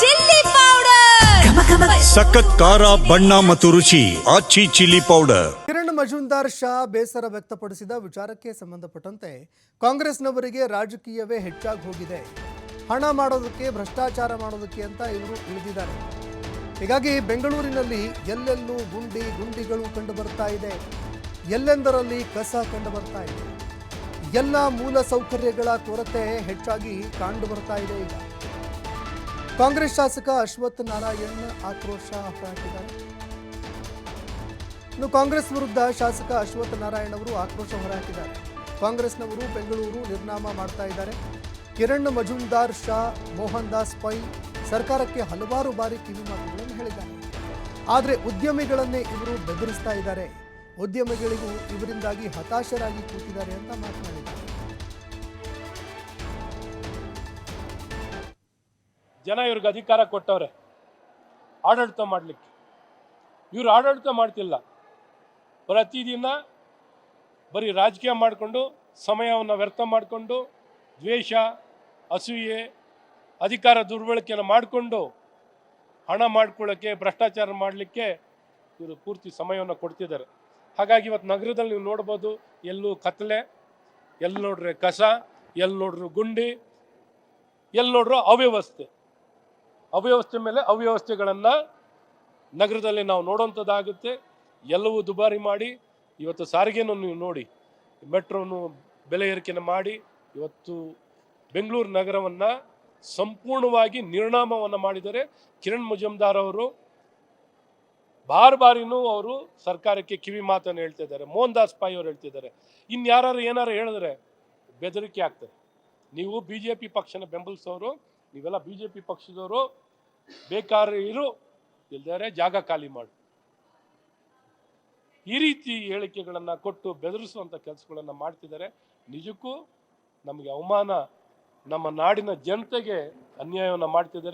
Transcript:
Chilli powder. ಸಖತ್ ಖಾರ ಬಣ್ಣ ಮತ್ತು ರುಚಿ ಆಚಿ ಚಿಲ್ಲಿ ಪೌಡರ್. ಕಿರಣ್ ಮಜುಂದಾರ್ ಶಾ ಬೇಸರ ವ್ಯಕ್ತಪಡಿಸಿದ ವಿಚಾರಕ್ಕೆ ಸಂಬಂಧಪಟ್ಟಂತೆ ಕಾಂಗ್ರೆಸ್ನವರಿಗೆ ರಾಜಕೀಯವೇ ಹೆಚ್ಚಾಗಿ ಹೋಗಿದೆ. ಹಣ ಮಾಡೋದಕ್ಕೆ ಭ್ರಷ್ಟಾಚಾರ ಮಾಡೋದಕ್ಕೆ ಅಂತ ಇವರು ಇಳಿದಿದ್ದಾರೆ. ಹೀಗಾಗಿ ಬೆಂಗಳೂರಿನಲ್ಲಿ ಎಲ್ಲೆಲ್ಲೂ ಗುಂಡಿ ಗುಂಡಿಗಳು ಕಂಡು ಬರ್ತಾ ಇದೆ. ಎಲ್ಲೆಂದರಲ್ಲಿ ಕಸ ಕಂಡು ಬರ್ತಾ ಇದೆ. ಎಲ್ಲ ಮೂಲ ಸೌಕರ್ಯಗಳ ಕೊರತೆ ಹೆಚ್ಚಾಗಿ ಕಂಡು ಬರ್ತಾ ಇದೆ ಈಗ. ಕಾಂಗ್ರೆಸ್ ಶಾಸಕ ಅಶ್ವಥ್ ನಾರಾಯಣ್ ಆಕ್ರೋಶ ಹೊರಹಾಕಿದ್ದಾರೆ. ಇನ್ನು ಕಾಂಗ್ರೆಸ್ ವಿರುದ್ಧ ಶಾಸಕ ಅಶ್ವಥ್ ನಾರಾಯಣ್ ಅವರು ಆಕ್ರೋಶ ಹೊರಹಾಕಿದ್ದಾರೆ. ಕಾಂಗ್ರೆಸ್ನವರು ಬೆಂಗಳೂರು ನಿರ್ನಾಮ ಮಾಡ್ತಾ ಇದ್ದಾರೆ. ಕಿರಣ್ ಮಜುಮ್ದಾರ್ ಶಾ, ಮೋಹನ್ ದಾಸ್ ಪೈ ಸರ್ಕಾರಕ್ಕೆ ಹಲವಾರು ಬಾರಿ ಕಿವಿಮಾತುಗಳನ್ನು ಹೇಳಿದ್ದಾರೆ. ಆದರೆ ಉದ್ಯಮಿಗಳನ್ನೇ ಇವರು ಬೆದರಿಸ್ತಾ ಇದ್ದಾರೆ. ಉದ್ಯಮಿಗಳಿಗೂ ಇವರಿಂದಾಗಿ ಹತಾಶರಾಗಿ ಕೂತಿದ್ದಾರೆ ಅಂತ ಮಾತನಾಡಿದ್ದಾರೆ. ಜನ ಇವ್ರಿಗೆ ಅಧಿಕಾರ ಕೊಟ್ಟವ್ರೆ. ಆಡಳಿತ ಮಾಡಲಿಕ್ಕೆ. ಇವರು ಆಡಳಿತ ಮಾಡ್ತಿಲ್ಲ. ಪ್ರತಿದಿನ ಬರೀ ರಾಜಕೀಯ ಮಾಡಿಕೊಂಡು, ಸಮಯವನ್ನು ವ್ಯರ್ಥ ಮಾಡಿಕೊಂಡು, ದ್ವೇಷ, ಅಸೂಯೆ, ಅಧಿಕಾರ ದುರ್ಬಳಕೆಯನ್ನು ಮಾಡಿಕೊಂಡು ಹಣ ಮಾಡ್ಕೊಳ್ಳೋಕ್ಕೆ ಭ್ರಷ್ಟಾಚಾರ ಮಾಡಲಿಕ್ಕೆ ಇವರು ಪೂರ್ತಿ ಸಮಯವನ್ನು ಕೊಡ್ತಿದ್ದಾರೆ. ಹಾಗಾಗಿ ಇವತ್ತು ನಗರದಲ್ಲಿ ನೀವು ನೋಡ್ಬೋದು, ಎಲ್ಲೂ ಕತ್ಲೆ ಎಲ್ಲಿ ನೋಡ್ರೆ ಕಸ ಎಲ್ಲಿ ನೋಡ್ರು ಗುಂಡಿ ಎಲ್ಲಿ ನೋಡ್ರು ಅವ್ಯವಸ್ಥೆ. ಅವ್ಯವಸ್ಥೆ ಮೇಲೆ ಅವ್ಯವಸ್ಥೆಗಳನ್ನು ನಗರದಲ್ಲಿ ನಾವು ನೋಡುವಂಥದ್ದಾಗುತ್ತೆ ಎಲ್ಲವೂ ದುಬಾರಿ ಮಾಡಿ, ಇವತ್ತು ಸಾರಿಗೆನೂ ನೀವು ನೋಡಿ, ಮೆಟ್ರೋನು ಬೆಲೆ ಏರಿಕೆನ ಮಾಡಿ, ಇವತ್ತು ಬೆಂಗಳೂರು ನಗರವನ್ನು ಸಂಪೂರ್ಣವಾಗಿ ನಿರ್ಣಾಮವನ್ನು ಮಾಡಿದರೆ ಕಿರಣ್ ಮುಜುಮ್ದಾರ್ ಅವರು ಬಾರ್ ಬಾರಿನೂ ಅವರು ಸರ್ಕಾರಕ್ಕೆ ಕಿವಿ ಮಾತನ್ನು ಹೇಳ್ತಿದ್ದಾರೆ ಮೋಹನ್ ದಾಸ್ ಪಾಯಿ ಅವರು ಹೇಳ್ತಿದ್ದಾರೆ ಇನ್ಯಾರು ಏನಾರು ಹೇಳಿದ್ರೆ ಬೆದರಿಕೆ ಆಗ್ತದೆ. ನೀವು ಬಿ ಜೆ ಪಿ ಪಕ್ಷನ ಬೆಂಬಲಿಸೋರು ನೀವೆಲ್ಲ ಬಿ ಜೆ ಪಿ ಪಕ್ಷದವರು ಬೇಕಾದ್ರೆ ಇರು ಇಲ್ದಾರೆ ಜಾಗ ಖಾಲಿ ಮಾಡು. ಈ ರೀತಿ ಹೇಳಿಕೆಗಳನ್ನು ಕೊಟ್ಟು ಬೆದರಿಸುವಂಥ ಕೆಲಸಗಳನ್ನು ಮಾಡ್ತಿದ್ದಾರೆ. ನಿಜಕ್ಕೂ ನಮಗೆ ಅವಮಾನ ನಮ್ಮ ನಾಡಿನ ಜನತೆಗೆ ಅನ್ಯಾಯವನ್ನು ಮಾಡ್ತಿದ್ದಾರೆ.